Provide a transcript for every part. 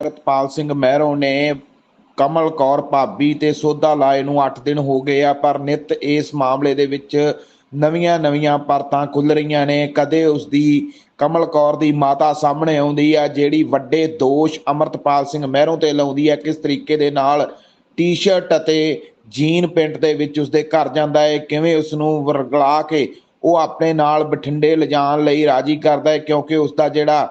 ਰਤਪਾਲ ਸਿੰਘ ਮਹਿਰੋਂ ਨੇ ਕਮਲ ਕੌਰ ਭਾਬੀ ਤੇ ਸੋਧਾ ਲਾਏ ਨੂੰ 8 ਦਿਨ ਹੋ ਗਏ ਆ, ਪਰ ਨਿਤ ਇਸ ਮਾਮਲੇ ਦੇ ਵਿੱਚ ਨਵੀਆਂ-ਨਵੀਆਂ ਪਰਤਾਂ ਖੁੱਲ ਰਹੀਆਂ ਨੇ। ਕਦੇ ਉਸ ਦੀ ਕਮਲ ਕੌਰ ਦੀ ਮਾਤਾ ਸਾਹਮਣੇ ਆਉਂਦੀ ਆ, ਜਿਹੜੀ ਵੱਡੇ ਦੋਸ਼ ਅਮਰਤਪਾਲ ਸਿੰਘ ਮਹਿਰੋਂ ਤੇ ਲਾਉਂਦੀ ਆ, ਕਿਸ ਤਰੀਕੇ ਦੇ ਨਾਲ ਟੀ-ਸ਼ਰਟ ਅਤੇ ਜੀਨ ਪੈਂਟ ਦੇ ਵਿੱਚ ਉਸਦੇ ਘਰ ਜਾਂਦਾ ਹੈ ਕਿਵੇਂ ਉਸ ਨੂੰ ਵਰਗਲਾ ਕੇ ਉਹ ਆਪਣੇ ਨਾਲ ਬਠਿੰਡੇ ਲਿਜਾਣ ਲਈ ਰਾਜੀ ਕਰਦਾ ਹੈ ਕਿਉਂਕਿ ਉਸ ਦਾ ਜਿਹੜਾ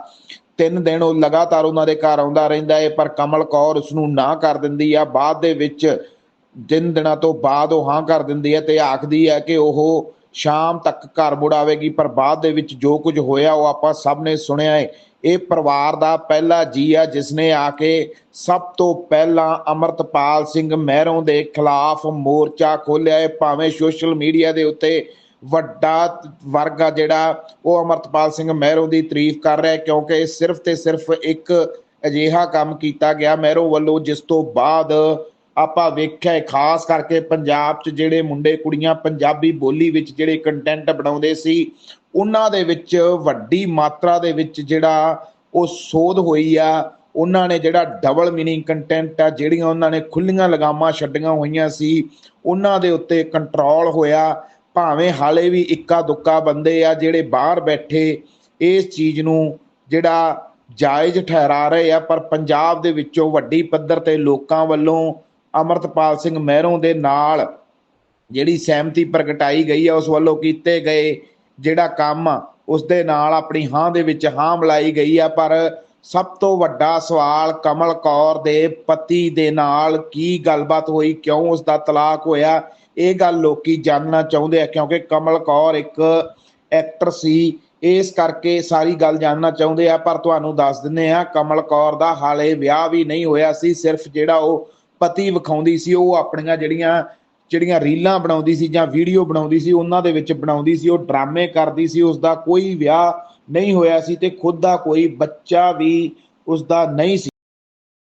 ਤਿੰਨ ਦਿਨ ਉਹ ਲਗਾਤਾਰ ਉਹਨਾਂ ਦੇ ਘਰ ਆਉਂਦਾ ਰਹਿੰਦਾ ਹੈ ਪਰ ਕਮਲ ਕੌਰ ਉਸ ਨੂੰ ਨਾ ਕਰ ਦਿੰਦੀ ਆ। ਬਾਅਦ ਦੇ ਵਿੱਚ ਤਿੰਨ ਦਿਨਾਂ ਤੋਂ ਬਾਅਦ ਉਹ ਹਾਂ ਕਰ ਦਿੰਦੀ ਹੈ ਤੇ ਆਖਦੀ ਹੈ ਕਿ ਉਹ ਸ਼ਾਮ ਤੱਕ ਘਰ ਮੁੜ ਆਵੇਗੀ, ਪਰ ਬਾਅਦ ਦੇ ਵਿੱਚ ਜੋ ਕੁਝ ਹੋਇਆ ਉਹ ਆਪਾਂ ਸਭ ਨੇ ਸੁਣਿਆ ਹੈ ਇਹ ਪਰਿਵਾਰ ਦਾ ਪਹਿਲਾ ਜੀ ਆ, ਜਿਸ ਨੇ ਆ ਕੇ ਸਭ ਤੋਂ ਪਹਿਲਾਂ ਅਮਰਤਪਾਲ ਸਿੰਘ ਮਹਿਰੋਂ ਦੇ ਖਿਲਾਫ ਮੋਰਚਾ ਖੋਲ੍ਹਿਆ ਹੈ ਭਾਵੇਂ ਸੋਸ਼ਲ ਮੀਡੀਆ ਦੇ ਉੱਤੇ ਵੱਡਾ ਵਰਗ ਆ ਜਿਹੜਾ ਉਹ ਅਮਰਤਪਾਲ ਸਿੰਘ ਮਹਿਰੋ ਦੀ ਤਾਰੀਫ ਕਰ ਰਿਹਾ ਹੈ, ਕਿਉਂਕਿ ਸਿਰਫ ਤੇ ਸਿਰਫ ਇੱਕ ਅਜਿਹਾ ਕੰਮ ਕੀਤਾ ਗਿਆ ਮਹਿਰੋ ਵੱਲੋਂ, ਜਿਸ ਤੋਂ ਬਾਅਦ ਆਪਾਂ ਵੇਖਿਆ ਖਾਸ ਕਰਕੇ ਪੰਜਾਬ 'ਚ ਜਿਹੜੇ ਮੁੰਡੇ ਕੁੜੀਆਂ ਪੰਜਾਬੀ ਬੋਲੀ ਵਿੱਚ ਜਿਹੜੇ ਕੰਟੈਂਟ ਬਣਾਉਂਦੇ ਸੀ, ਉਹਨਾਂ ਦੇ ਵਿੱਚ ਵੱਡੀ ਮਾਤਰਾ ਦੇ ਵਿੱਚ ਜਿਹੜਾ ਉਹ ਸੋਧ ਹੋਈ ਆ, ਉਹਨਾਂ ਨੇ ਜਿਹੜਾ ਡਬਲ ਮੀਨਿੰਗ ਕੰਟੈਂਟ ਆ, ਜਿਹੜੀਆਂ ਉਹਨਾਂ ਨੇ ਖੁੱਲੀਆਂ ਲਗਾਮਾਂ ਛੱਡੀਆਂ ਹੋਈਆਂ ਸੀ, ਉਹਨਾਂ ਦੇ ਉੱਤੇ ਕੰਟਰੋਲ ਹੋਇਆ ਭਾਵੇਂ ਹਾਲੇ ਵੀ ਇੱਕਾ ਦੁੱਕਾ ਬੰਦੇ ਆ ਜਿਹੜੇ ਬਾਹਰ ਬੈਠੇ ਇਸ ਚੀਜ਼ ਨੂੰ ਜਿਹੜਾ ਜਾਇਜ਼ ਠਹਿਰਾ ਰਹੇ ਆ ਪਰ ਪੰਜਾਬ ਦੇ ਵਿੱਚੋਂ ਵੱਡੀ ਪੱਧਰ ਤੇ ਲੋਕਾਂ ਵੱਲੋਂ ਅਮਰਤਪਾਲ ਸਿੰਘ ਮਹਿਰੋਂ ਦੇ ਨਾਲ ਜਿਹੜੀ ਸਹਿਮਤੀ ਪ੍ਰਗਟਾਈ ਗਈ ਆ ਉਸ ਵੱਲੋਂ ਕੀਤੇ ਗਏ ਜਿਹੜਾ ਕੰਮ ਆ, ਉਸ ਦੇ ਨਾਲ ਆਪਣੀ ਹਾਂ ਦੇ ਵਿੱਚ ਹਾਂ ਮਿਲਾਈ ਗਈ ਆ। ਪਰ ਸਭ ਤੋਂ ਵੱਡਾ ਸਵਾਲ ਕਮਲ ਕੌਰ ਦੇ ਪਤੀ ਦੇ ਨਾਲ ਕੀ ਗੱਲਬਾਤ ਹੋਈ ਕਿਉਂ ਉਸ ਦਾ ਤਲਾਕ ਹੋਇਆ ਇਹ ਗੱਲ ਲੋਕੀ ਜਾਣਨਾ ਚਾਹੁੰਦੇ ਆ, ਕਿਉਂਕਿ ਕਮਲ ਕੌਰ ਇੱਕ ਐਕਟਰ ਸੀ। ਇਸ ਕਰਕੇ ਸਾਰੀ ਗੱਲ ਜਾਣਨਾ ਚਾਹੁੰਦੇ ਆ, ਪਰ ਤੁਹਾਨੂੰ ਦੱਸ ਦਿੰਦੇ ਆ, ਕਮਲ ਕੌਰ ਦਾ ਹਾਲੇ ਵਿਆਹ ਵੀ ਨਹੀਂ ਹੋਇਆ ਸੀ। ਸਿਰਫ ਜਿਹੜਾ ਉਹ ਪਤੀ ਵਿਖਾਉਂਦੀ ਸੀ, ਉਹ ਆਪਣੀਆਂ ਜਿਹੜੀਆਂ ਜਿਹੜੀਆਂ ਰੀਲਾਂ ਬਣਾਉਂਦੀ ਸੀ ਜਾਂ ਵੀਡੀਓ ਬਣਾਉਂਦੀ ਸੀ, ਉਹਨਾਂ ਦੇ ਵਿੱਚ ਬਣਾਉਂਦੀ ਸੀ। ਉਹ ਡਰਾਮੇ ਕਰਦੀ ਸੀ ਉਸ ਦਾ ਕੋਈ ਵਿਆਹ ਨਹੀਂ ਹੋਇਆ ਸੀ ਤੇ ਖੁਦ ਦਾ ਕੋਈ ਬੱਚਾ ਵੀ ਉਸ ਦਾ ਨਹੀਂ ਸੀ।